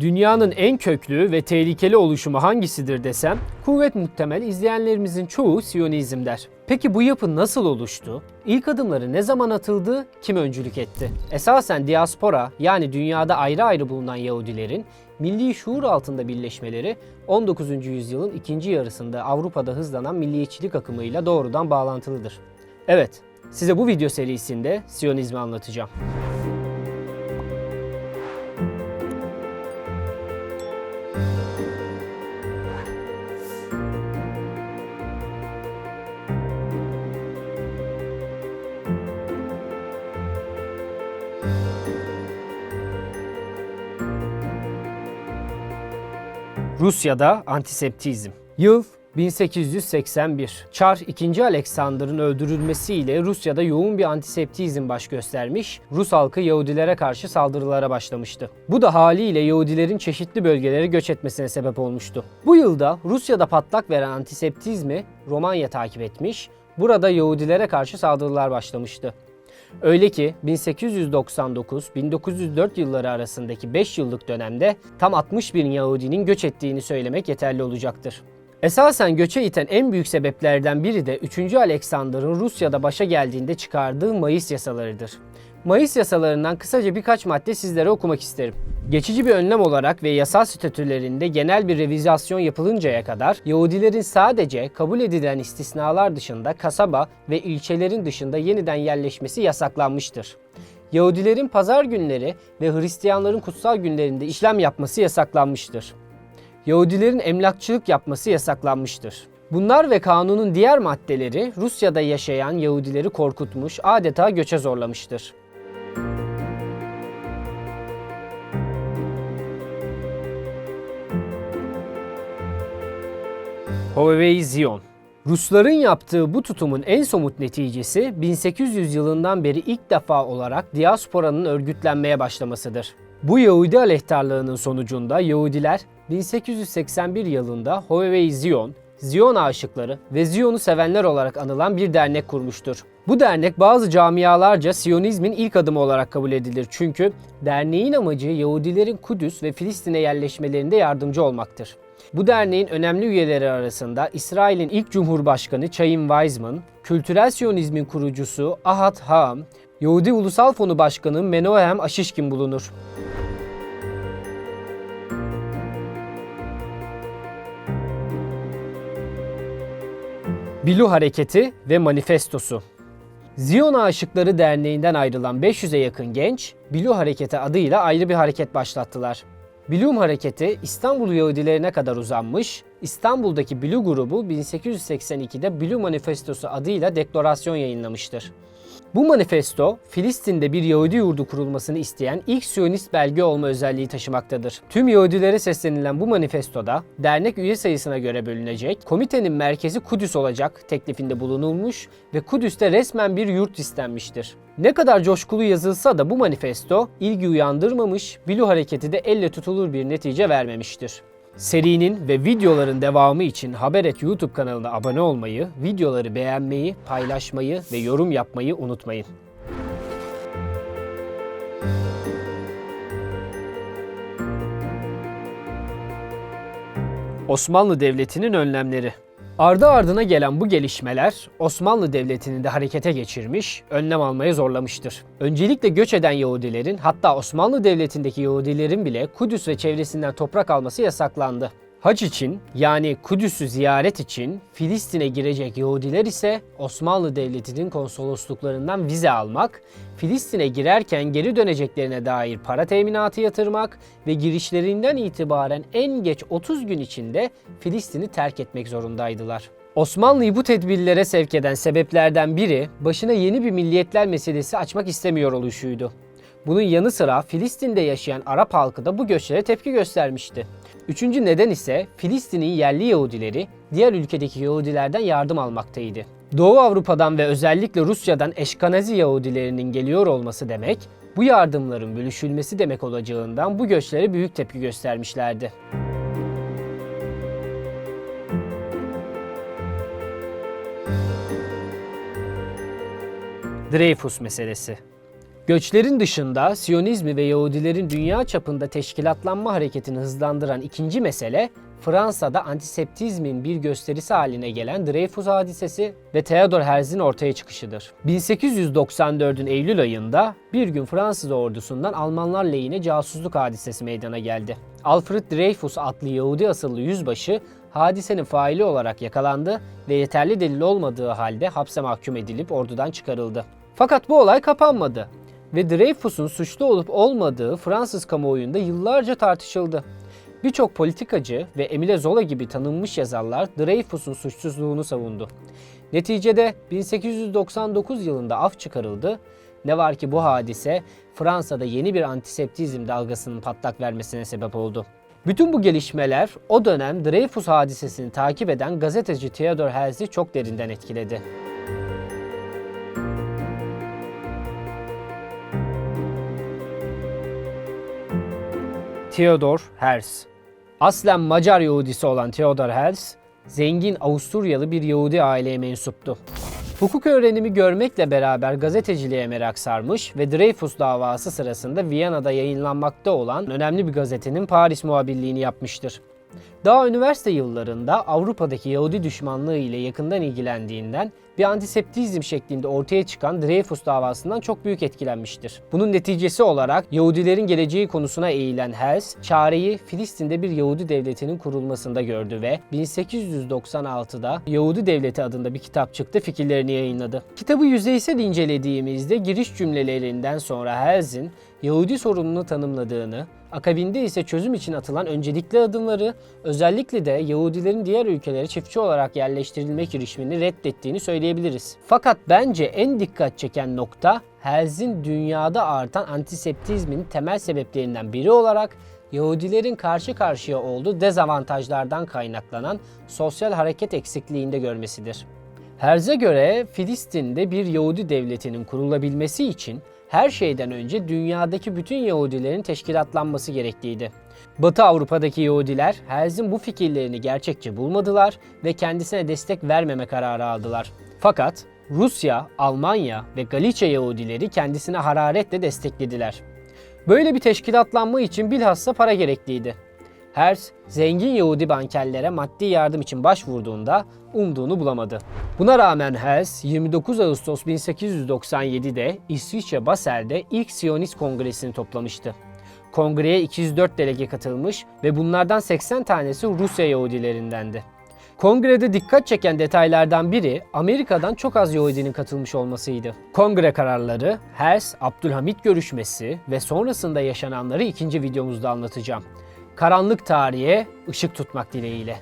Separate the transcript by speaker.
Speaker 1: Dünyanın en köklü ve tehlikeli oluşumu hangisidir desem, kuvvet muhtemel izleyenlerimizin çoğu Siyonizm der. Peki bu yapı nasıl oluştu? İlk adımları ne zaman atıldı, kim öncülük etti? Esasen diaspora yani dünyada ayrı ayrı bulunan Yahudilerin milli şuur altında birleşmeleri 19. yüzyılın ikinci yarısında Avrupa'da hızlanan milliyetçilik akımıyla doğrudan bağlantılıdır. Evet, size bu video serisinde Siyonizmi anlatacağım. Rusya'da antiseptizm. Yıl 1881. Çar 2. Alexander'ın öldürülmesiyle Rusya'da yoğun bir antiseptizm baş göstermiş, Rus halkı Yahudilere karşı saldırılara başlamıştı. Bu da haliyle Yahudilerin çeşitli bölgelere göç etmesine sebep olmuştu. Bu yılda Rusya'da patlak veren antiseptizmi Romanya takip etmiş, burada Yahudilere karşı saldırılar başlamıştı. Öyle ki 1899-1904 yılları arasındaki 5 yıllık dönemde tam 60 bin Yahudinin göç ettiğini söylemek yeterli olacaktır. Esasen göçe iten en büyük sebeplerden biri de 3. Alexander'ın Rusya'da başa geldiğinde çıkardığı Mayıs yasalarıdır. Mayıs yasalarından kısaca birkaç madde sizlere okumak isterim. Geçici bir önlem olarak ve yasal statülerinde genel bir revizasyon yapılıncaya kadar Yahudilerin sadece kabul edilen istisnalar dışında kasaba ve ilçelerin dışında yeniden yerleşmesi yasaklanmıştır. Yahudilerin pazar günleri ve Hristiyanların kutsal günlerinde işlem yapması yasaklanmıştır. Yahudilerin emlakçılık yapması yasaklanmıştır. Bunlar ve kanunun diğer maddeleri Rusya'da yaşayan Yahudileri korkutmuş, adeta göçe zorlamıştır. Hovevei Zion Rusların yaptığı bu tutumun en somut neticesi 1800 yılından beri ilk defa olarak diasporanın örgütlenmeye başlamasıdır. Bu Yahudi aleyhtarlığının sonucunda Yahudiler 1881 yılında Hovevei Zion, Zion aşıkları ve Zion'u sevenler olarak anılan bir dernek kurmuştur. Bu dernek bazı camialarca Siyonizmin ilk adımı olarak kabul edilir çünkü derneğin amacı Yahudilerin Kudüs ve Filistin'e yerleşmelerinde yardımcı olmaktır. Bu derneğin önemli üyeleri arasında İsrail'in ilk Cumhurbaşkanı Chaim Weizmann, Kültürel Siyonizmin kurucusu Ahat Haam, Yahudi Ulusal Fonu Başkanı Menahem Aşişkin bulunur. Bilu Hareketi ve Manifestosu Ziyon Aşıkları Derneği'nden ayrılan 500'e yakın genç, Bilu Hareketi adıyla ayrı bir hareket başlattılar. Bilum hareketi İstanbul Yahudilerine kadar uzanmış, İstanbul'daki Bilu grubu 1882'de Bilu Manifestosu adıyla deklarasyon yayınlamıştır. Bu manifesto, Filistin'de bir Yahudi yurdu kurulmasını isteyen ilk Siyonist belge olma özelliği taşımaktadır. Tüm Yahudilere seslenilen bu manifestoda dernek üye sayısına göre bölünecek, komitenin merkezi Kudüs olacak teklifinde bulunulmuş ve Kudüs'te resmen bir yurt istenmiştir. Ne kadar coşkulu yazılsa da bu manifesto ilgi uyandırmamış, Bilu hareketi de elle tutulur bir netice vermemiştir. Serinin ve videoların devamı için Haberet YouTube kanalına abone olmayı, videoları beğenmeyi, paylaşmayı ve yorum yapmayı unutmayın. Osmanlı Devleti'nin önlemleri Ardı ardına gelen bu gelişmeler Osmanlı Devleti'ni de harekete geçirmiş, önlem almaya zorlamıştır. Öncelikle göç eden Yahudilerin hatta Osmanlı Devleti'ndeki Yahudilerin bile Kudüs ve çevresinden toprak alması yasaklandı. Hac için yani Kudüs'ü ziyaret için Filistin'e girecek Yahudiler ise Osmanlı Devleti'nin konsolosluklarından vize almak, Filistin'e girerken geri döneceklerine dair para teminatı yatırmak ve girişlerinden itibaren en geç 30 gün içinde Filistin'i terk etmek zorundaydılar. Osmanlı'yı bu tedbirlere sevk eden sebeplerden biri başına yeni bir milliyetler meselesi açmak istemiyor oluşuydu. Bunun yanı sıra Filistin'de yaşayan Arap halkı da bu göçlere tepki göstermişti. Üçüncü neden ise Filistin'in yerli Yahudileri diğer ülkedeki Yahudilerden yardım almaktaydı. Doğu Avrupa'dan ve özellikle Rusya'dan Eşkanazi Yahudilerinin geliyor olması demek, bu yardımların bölüşülmesi demek olacağından bu göçlere büyük tepki göstermişlerdi. Dreyfus meselesi Göçlerin dışında Siyonizmi ve Yahudilerin dünya çapında teşkilatlanma hareketini hızlandıran ikinci mesele Fransa'da antiseptizmin bir gösterisi haline gelen Dreyfus hadisesi ve Theodor Herzl'in ortaya çıkışıdır. 1894'ün Eylül ayında bir gün Fransız ordusundan Almanlar lehine casusluk hadisesi meydana geldi. Alfred Dreyfus adlı Yahudi asıllı yüzbaşı hadisenin faili olarak yakalandı ve yeterli delil olmadığı halde hapse mahkum edilip ordudan çıkarıldı. Fakat bu olay kapanmadı ve Dreyfus'un suçlu olup olmadığı Fransız kamuoyunda yıllarca tartışıldı. Birçok politikacı ve Emile Zola gibi tanınmış yazarlar Dreyfus'un suçsuzluğunu savundu. Neticede 1899 yılında af çıkarıldı. Ne var ki bu hadise Fransa'da yeni bir antiseptizm dalgasının patlak vermesine sebep oldu. Bütün bu gelişmeler o dönem Dreyfus hadisesini takip eden gazeteci Theodor Herzl'i çok derinden etkiledi. Theodor Herz Aslen Macar Yahudisi olan Theodor Herz, zengin Avusturyalı bir Yahudi aileye mensuptu. Hukuk öğrenimi görmekle beraber gazeteciliğe merak sarmış ve Dreyfus davası sırasında Viyana'da yayınlanmakta olan önemli bir gazetenin Paris muhabirliğini yapmıştır. Daha üniversite yıllarında Avrupa'daki Yahudi düşmanlığı ile yakından ilgilendiğinden bir antiseptizm şeklinde ortaya çıkan Dreyfus davasından çok büyük etkilenmiştir. Bunun neticesi olarak Yahudilerin geleceği konusuna eğilen Hels, çareyi Filistin'de bir Yahudi devletinin kurulmasında gördü ve 1896'da Yahudi Devleti adında bir kitap çıktı fikirlerini yayınladı. Kitabı yüzeysel incelediğimizde giriş cümlelerinden sonra Hels'in Yahudi sorununu tanımladığını, akabinde ise çözüm için atılan öncelikli adımları, özellikle de Yahudilerin diğer ülkelere çiftçi olarak yerleştirilme girişimini reddettiğini söyleyebiliriz. Fakat bence en dikkat çeken nokta Hels'in dünyada artan antiseptizmin temel sebeplerinden biri olarak Yahudilerin karşı karşıya olduğu dezavantajlardan kaynaklanan sosyal hareket eksikliğinde görmesidir. Herz'e göre Filistin'de bir Yahudi devletinin kurulabilmesi için her şeyden önce dünyadaki bütün Yahudilerin teşkilatlanması gerekliydi. Batı Avrupa'daki Yahudiler Herz'in bu fikirlerini gerçekçi bulmadılar ve kendisine destek vermeme kararı aldılar. Fakat Rusya, Almanya ve Galicia Yahudileri kendisine hararetle desteklediler. Böyle bir teşkilatlanma için bilhassa para gerekliydi. Herz, zengin Yahudi bankerlere maddi yardım için başvurduğunda umduğunu bulamadı. Buna rağmen Herz, 29 Ağustos 1897'de İsviçre Basel'de ilk Siyonist Kongresini toplamıştı. Kongreye 204 delege katılmış ve bunlardan 80 tanesi Rusya Yahudilerindendi. Kongrede dikkat çeken detaylardan biri Amerika'dan çok az Yahudinin katılmış olmasıydı. Kongre kararları, Hers, Abdülhamit görüşmesi ve sonrasında yaşananları ikinci videomuzda anlatacağım. Karanlık tarihe ışık tutmak dileğiyle.